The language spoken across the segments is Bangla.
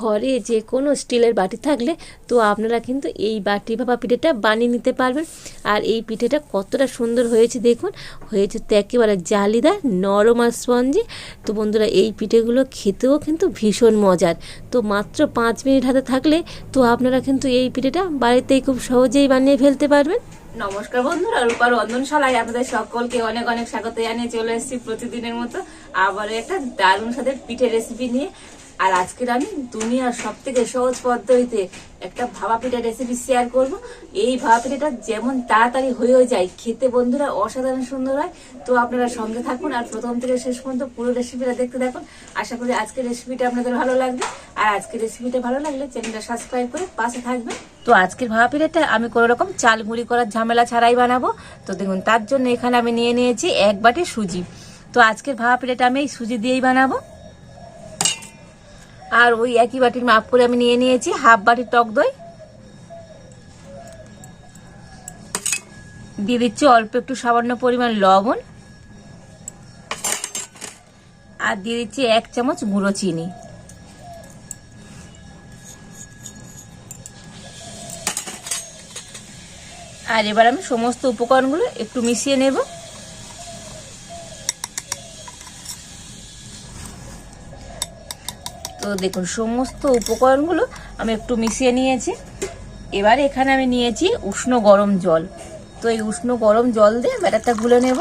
ঘরে যে কোনো স্টিলের বাটি থাকলে তো আপনারা কিন্তু এই বাটি ভাপা পিঠেটা বানিয়ে নিতে পারবেন। আর এই পিঠেটা কতটা সুন্দর হয়েছে দেখুন, হয়েছে তো একেবারে জালিদার নরম আর স্পঞ্জি। তো বন্ধুরা, এই পিঠেগুলো খেতেও কিন্তু ভীষণ মজার। তো মাত্র পাঁচ মিনিট হাতে থাকলে তো আপনারা কিন্তু এই পিঠেটা বাড়িতেই খুব সহজেই বানিয়ে ফেলতে পারবেন। নমস্কার বন্ধুরা রূপার রন্ধনশালায় আপনাদের সকলকে অনেক অনেক স্বাগত জানিয়ে চলে এসেছি প্রতিদিনের মতো আবারও একটা দারুণ সাথে পিঠে রেসিপি নিয়ে। আর আজকের আমি দুনিয়ার সব থেকে সহজ পদ্ধতিতে একটা ভাপা পিঠা রেসিপি শেয়ার করব। এই ভাপা পিঠাটা যেমন তাড়াতাড়ি হয়েও যায়, খেতে বন্ধুরা অসাধারণ সুন্দর হয়। তো আপনারা সঙ্গে থাকুন আর প্রথম থেকে শেষ পর্যন্ত পুরো রেসিপিটা দেখতে দেখুন আশা করি আজকের রেসিপিটা আপনাদের ভালো লাগবে। আর আজকের রেসিপিটা ভালো লাগলে চ্যানেলটা সাবস্ক্রাইব করে পাশে থাকবেন। তো আজকের ভাপা পিঠাটা আমি কোনো রকম চাল মুড়ি করার ঝামেলা ছাড়াই বানাবো। তো দেখুন, তার জন্য এখানে আমি নিয়ে নিয়েছি এক বাটি সুজি। তো আজকের ভাপা পিঠাটা আমি এই সুজি দিয়েই বানাবো। আর ওই একই বাটির মাপ করে আমি নিয়ে নিয়েছি, হাফ বাটির টক দই। দিয়ে দিচ্ছি অল্প একটু সামান্য পরিমাণ লবণ। আর দিয়ে দিচ্ছি এক চামচ গুঁড়ো চিনি। আর এবার আমি সমস্ত উপকরণগুলো একটু মিশিয়ে নেব। তো দেখুন, সমস্ত উপকরণগুলো আমি একটু মিশিয়ে নিয়েছি। এবার এখানে আমি নিয়েছি উষ্ণ গরম জল। তো এই উষ্ণ গরম জল দিয়ে ব্যাটারটা গুলে নেব।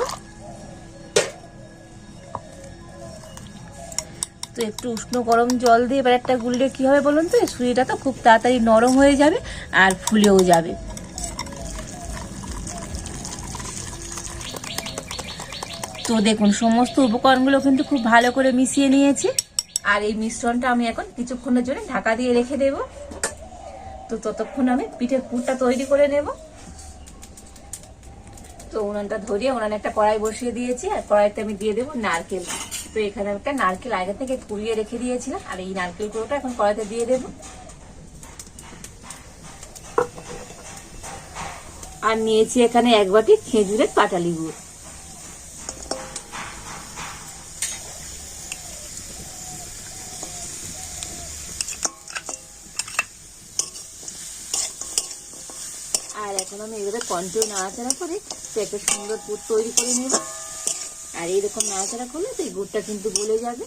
তো একটু উষ্ণ গরম জল দিয়ে ব্যাটারটা গুললে কি হবে বলুন তো? এই সুজিটা তো খুব তাড়াতাড়ি নরম হয়ে যাবে আর ফুলেও যাবে। তো দেখুন, সমস্ত উপকরণগুলো কিন্তু খুব ভালো করে মিশিয়ে নিয়েছি। আর এই মিশ্রণটা আমি এখন কিছুক্ষণের জন্য ঢাকা দিয়ে রেখে দেব। তো ততক্ষণ আমি পিঠের পুরটা তৈরি করে নেব। তো উনানটা ধরিয়ে উনানে একটা কড়াই বসিয়ে দিয়েছি, আর কড়াইতে আমি দিয়ে দেবো নারকেল। তো এখানে একটা নারকেল আগে থেকে কুড়িয়ে রেখে দিয়েছিলাম, আর এই নারকেল কুড়োটা এখন কড়াইতে দিয়ে দেবো। আর নিয়েছি এখানে এক বাটি খেজুরের পাটালি গুড় আর এখন আমি এভাবে কন্টিনিউ নাড়াচাড়া করে তো একটা সুন্দর পুর তৈরি করে নেব। আর এইরকম নাড়াচাড়া করলে তো এই গুড়টা কিন্তু গলে যাবে।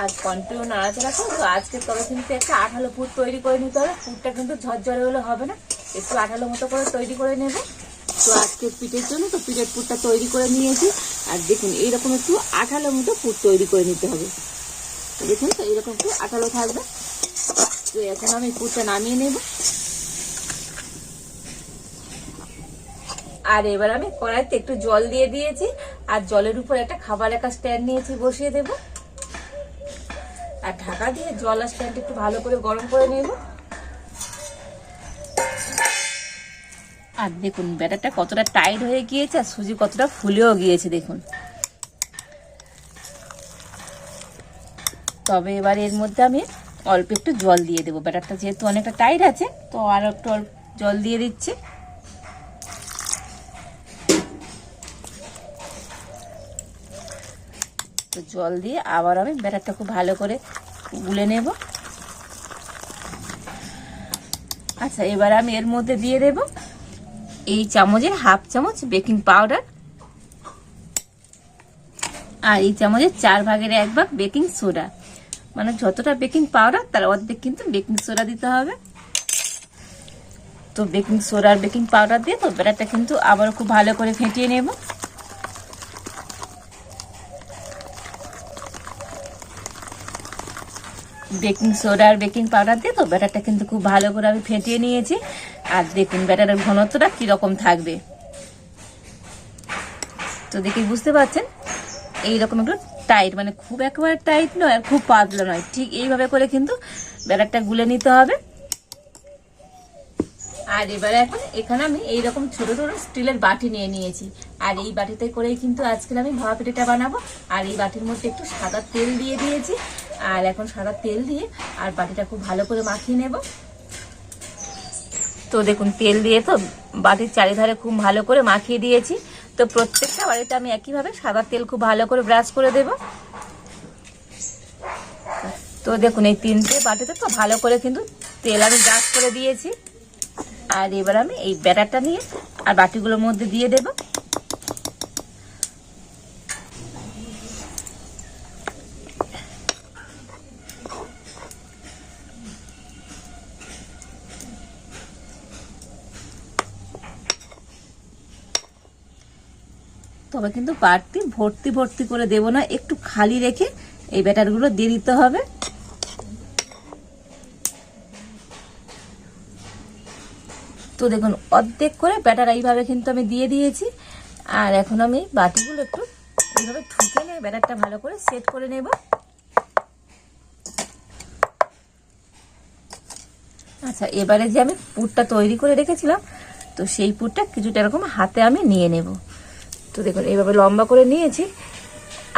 আর কন্টিনিউ নাড়াচাড়া করে তো আজকে তবে কিন্তু একটা আঠালো পুর তৈরি করে নিতে হবে। পুরটা কিন্তু ঝরঝরে হলে হবে না। একটু আঠালো মতো করে তৈরি করে নেব। তো আজকে পিঠের জন্য তো পিঠের পুরটা তৈরি করে নিয়েছি। আর দেখুন, এইরকম একটু আঠালো মতো পুর তৈরি করে নিতে হবে। দেখুন তো, এইরকম একটু আঠালো থাকবে। তো এখন আমি পুরটা নামিয়ে নেব। আর এবার আমি কড়াইতে একটু জল দিয়ে দিয়েছি, আর জলের উপর একটা খাবার একটা স্ট্যান্ড নিয়েছি, বসিয়ে দেব। আর ঢাকা দিয়ে জল আর স্ট্যান্ড একটু ভালো করে গরম করে নেব। আর দেখুন, ব্যাটারটা কতটা টাইট হয়ে গিয়েছে, আর সুজি কতটা ফুলেও গিয়েছে, দেখুন। তবে এবার এর মধ্যে আমি অল্প একটু জল দিয়ে দেবো। ব্যাটারটা যেহেতু অনেকটা টাইট আছে, তো আর একটু অল্প জল দিয়ে দিচ্ছি। তো জল দিয়ে আবার আমি ব্যাটারটা খুব ভালো করে গুলে নেব। আচ্ছা এবার আমি এর মধ্যে দিয়ে দেব এই চামচের হাফ চামচ বেকিং পাউডার আর এই চামচের চার ভাগের এক ভাগ বেকিং সোডা। মানে যতটা বেকিং পাউডার, তার অর্ধেক কিন্তু বেকিং সোডা দিতে হবে। তো বেকিং সোডা আর বেকিং পাউডার দিয়ে তো ব্যাটারটা কিন্তু আবারও খুব ভালো করে ফেটিয়ে নেব। বেকিং সোডা আর বেকিং পাউডার দিয়ে তো ব্যাটারটা কিন্তু খুব ভালো করে আমি ফেটিয়ে নিয়েছি। আর দেখুন ব্যাটারের ঘনত্বটা কীরকম থাকবে। তো দেখি বুঝতে পারছেন? এইরকম একটু টাইট মানে খুব একেবারে টাইট নয় আর খুব পাতলা নয়। ঠিক এইভাবে করে কিন্তু ব্যাটারটা গুলে নিতে হবে। আর এবারে এখন এখানে আমি এইরকম ছোট ছোট স্টিলের বাটি নিয়ে নিয়েছি। আর এই বাটিতে করেই কিন্তু আজকে আমি ভাপা বানাবো। আর এই বাটির মধ্যে একটু সাদা তেল দিয়ে দিয়েছি। আর এখন সাদা তেল দিয়ে আর বাটিটা খুব ভালো করে মাখিয়ে নেব। তো দেখুন, তেল দিয়ে তো বাটির চারিধারে খুব ভালো করে মাখিয়ে দিয়েছি। তো প্রত্যেকটা বাড়িতে আমি একইভাবে সাদা তেল খুব ভালো করে ব্রাশ করে দেব। তো দেখুন, এই তিনটে বাটিতে তো ভালো করে কিন্তু তেল আমি ব্রাশ করে দিয়েছি। আর এবার আমি এই ব্যাটারটা নিয়ে আর বাটিগুলোর মধ্যে দিয়ে দেব। তবে কিন্তু বাড়তি, ভর্তি ভর্তি করে দেব না। একটু খালি রেখে এই ব্যাটারগুলো দিয়ে দিতে হবে। তো দেখুন, অর্ধেক করে ব্যাটার এইভাবে কিন্তু আমি দিয়ে দিয়েছি। আর এখন আমি বাটিগুলো একটু এইভাবে ঠুকে নিয়ে ব্যাটারটা ভালো করে সেট করে নেব। আচ্ছা এবারে যে আমি পুরটা তৈরি করে রেখেছিলাম, তো সেই পুরটা কিছুটা এরকম হাতে আমি নিয়ে নেব। তো দেখুন, এইভাবে লম্বা করে নিয়েছি।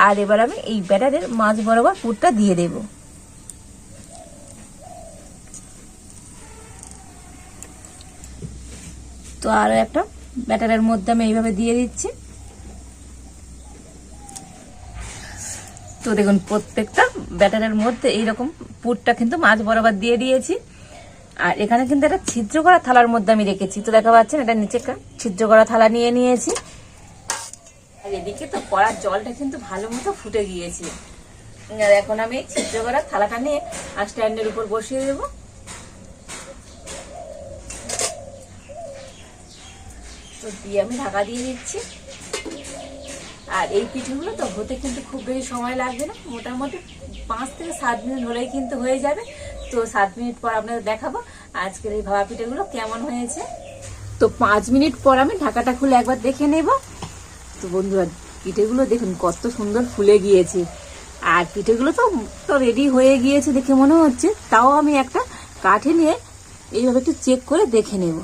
আর এবার আমি এই ব্যাটারের মাছ বরাবর পুরটা দিয়ে দেবো। তো আরও একটা ব্যাটারের মধ্যে আমি এইভাবে দিয়ে দিচ্ছি। তো দেখুন, প্রত্যেকটা ব্যাটারের মধ্যে এইরকম পুরটা কিন্তু মাছ বরাবর দিয়ে দিয়েছি। আর এখানে কিন্তু একটা ছিদ্র করা থালার মধ্যে আমি রেখেছি। তো দেখা পাচ্ছেন, এটা নিচে একটা ছিদ্র করা থালা নিয়ে নিয়েছি। এদিকে তো কড়ার জলটা কিন্তু ভালো মতো ফুটে গিয়েছে। এখন আমি ছিদ্র করা থালাটা নিয়ে আর স্ট্যান্ডের উপর বসিয়ে দেবো। তো দিয়ে আমি ঢাকা দিয়ে দিচ্ছি। আর এই পিঠেগুলো তো হতে কিন্তু খুব বেশি সময় লাগবে না। মোটামুটি পাঁচ থেকে সাত মিনিট হলেই কিন্তু হয়ে যাবে। তো সাত মিনিট পর আপনাদের দেখাবো আজকের এই ভাবা পিঠেগুলো কেমন হয়েছে। তো পাঁচ মিনিট পর আমি ঢাকাটা খুলে একবার দেখে নেব। তো বন্ধুরা, পিঠেগুলো দেখুন, কত সুন্দর ফুলে গিয়েছে। আর পিঠেগুলো তো তো রেডি হয়ে গিয়েছে দেখে মনে হচ্ছে। তাও আমি একটা কাঠে নিয়ে এইভাবে একটু চেক করে দেখে নেব।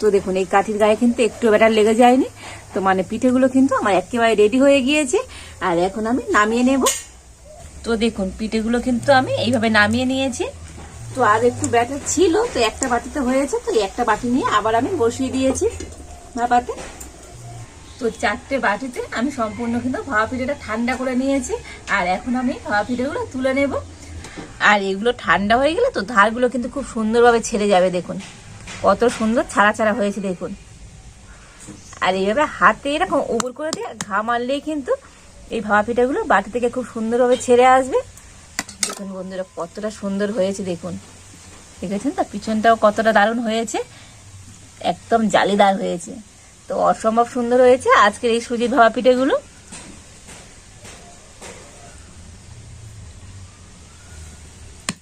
তো দেখুন, এই কাঠির গায়ে কিন্তু একটু ব্যাটার লেগে যায়নি। তো মানে পিঠেগুলো কিন্তু আমার একেবারে রেডি হয়ে গিয়েছে। আর এখন আমি নামিয়ে নেব। তো দেখুন, পিঠেগুলো কিন্তু আমি এইভাবে নামিয়ে নিয়েছি। তো আর একটু ব্যাটার ছিল, তো একটা বাটিতে হয়েছে। তো একটা বাটি নিয়ে আবার আমি বসিয়ে দিয়েছি। না ভাপাতে তো চারটে বাটিতে আমি সম্পূর্ণ কিন্তু ভাপা পিঠেটা ঠান্ডা করে নিয়েছি। আর এখন আমি ভাপা পিঠেগুলো তুলে নেব। আর এগুলো ঠান্ডা হয়ে গেলে তো ধারগুলো কিন্তু খুব সুন্দরভাবে ছেড়ে যাবে, দেখুন। কত সুন্দর ছাড়া ছাড়া হয়েছে, দেখুন। আর এইভাবে হাতে এরকম উপর করে দিয়ে ঘা মারলেই কিন্তু এই ভাপা পিঠাগুলো বাটি থেকে খুব সুন্দরভাবে ছেড়ে আসবে। দেখুন বন্ধুরা, কতটা সুন্দর হয়েছে, দেখুন। দেখেছেন তো? পিছনটাও কতটা দারুণ হয়েছে। একদম জালিদার হয়েছে। তো অসম্ভব সুন্দর হয়েছে আজকের এই সুজির ভাপা পিঠেগুলো।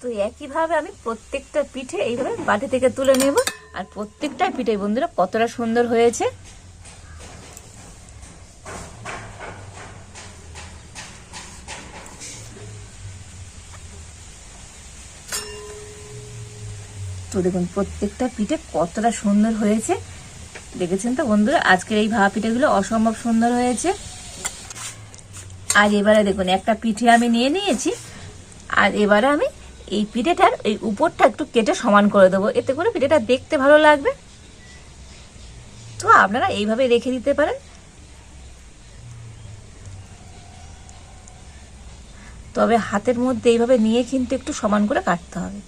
তো একইভাবে আমি প্রত্যেকটা পিঠে এইভাবে বাটি থেকে তুলে নেব। আর প্রত্যেকটা পিঠে বন্ধুরা কতটা সুন্দর হয়েছে। তো দেখুন, প্রত্যেকটা পিঠে কতটা সুন্দর হয়েছে। দেখেছেন তো বন্ধুরা? আজকের এই ভাপা পিঠেগুলো অসম্ভব সুন্দর হয়েছে। আর এবারে দেখুন, একটা পিঠে আমি নিয়ে নিয়েছি। আর এবারে আমি এই পিঠেটার এই উপরটা একটু কেটে সমান করে দেবো। এতে করে পিঠেটা দেখতে ভালো লাগবে। তো আপনারা এইভাবে রেখে দিতে পারেন। তবে হাতের মধ্যে এইভাবে নিয়ে কিন্তু একটু সমান করে কাটতে হবে।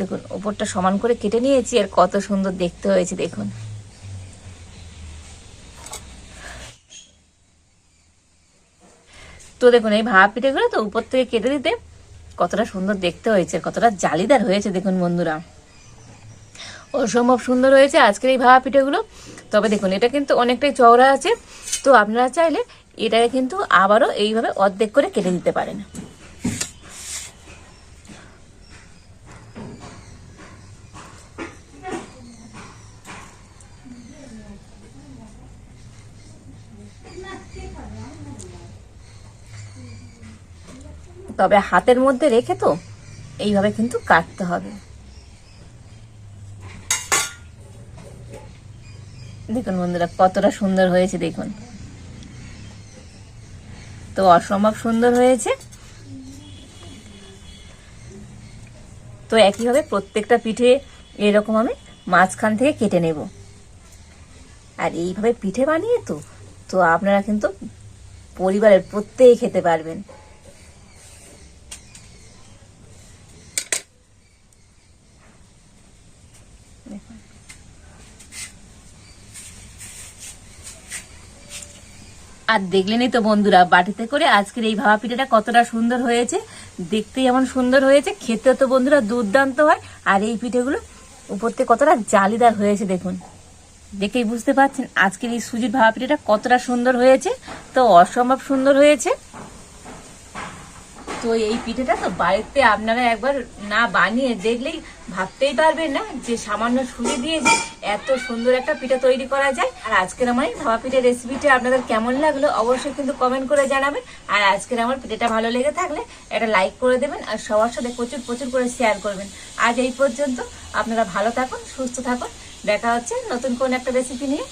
দেখুন, ওপরটা সমান করে কেটে নিয়েছি আর কত সুন্দর দেখতে হয়েছে, দেখুন। তো দেখুন, এই ভাপা পিঠেগুলো তো উপর থেকে কেটে দিতে কতটা সুন্দর দেখতে হয়েছে, কতটা জালিদার হয়েছে, দেখুন বন্ধুরা। অসম্ভব সুন্দর হয়েছে আজকের এই ভাপা পিঠেগুলো। তবে দেখুন, এটা কিন্তু অনেকটাই চওড়া আছে। তো আপনারা চাইলে এটাকে কিন্তু আবারও এইভাবে অর্ধেক করে কেটে দিতে পারেন। তবে হাতের মধ্যে রেখে তো এইভাবে কিন্তু কাটতে হবে। দেখুন বন্ধুরা, কতটা সুন্দর হয়েছে, দেখুন। তো অসম্ভব সুন্দর হয়েছে। তো একইভাবে প্রত্যেকটা পিঠে এরকম আমি মাঝখান থেকে কেটে নেব। আর এইভাবে পিঠে বানিয়ে তো তো আপনারা কিন্তু পরিবারের প্রত্যেকে খেতে পারবেন। আর দেখলেনই তো বন্ধুরা, বাটিতে করে আজকের এই ভাপা পিঠাটা কতটা সুন্দর হয়েছে। দেখতে যেমন সুন্দর হয়েছে খেতে তো বন্ধুরা দুর্দান্ত হয়। আর এই পিঠেগুলো উপর থেকে কতটা জালিদার হয়েছে দেখুন। দেখেই বুঝতে পারছেন আজকের এই সুজির ভাপা পিঠাটা কতটা সুন্দর হয়েছে। তো অসম্ভব সুন্দর হয়েছে। তো এই পিঠেটা তো বাড়িতে আপনারা একবার না বানিয়ে দেখলেই ভাবতেই পারবেন না যে সামান্য সুজি দিয়ে যে এত সুন্দর একটা পিঠা তৈরি করা যায়। আর আজকের আমার এই ভাপা পিঠের রেসিপিটা আপনাদের কেমন লাগল অবশ্যই কিন্তু কমেন্ট করে জানাবেন। আর আজকের আমার পিঠেটা ভালো লেগে থাকলে একটা লাইক করে দেবেন আর সবার সাথে প্রচুর প্রচুর করে শেয়ার করবেন। আজ এই পর্যন্ত আপনারা ভালো থাকুন, সুস্থ থাকুন। দেখা হচ্ছে নতুন কোন একটা রেসিপি নিয়ে।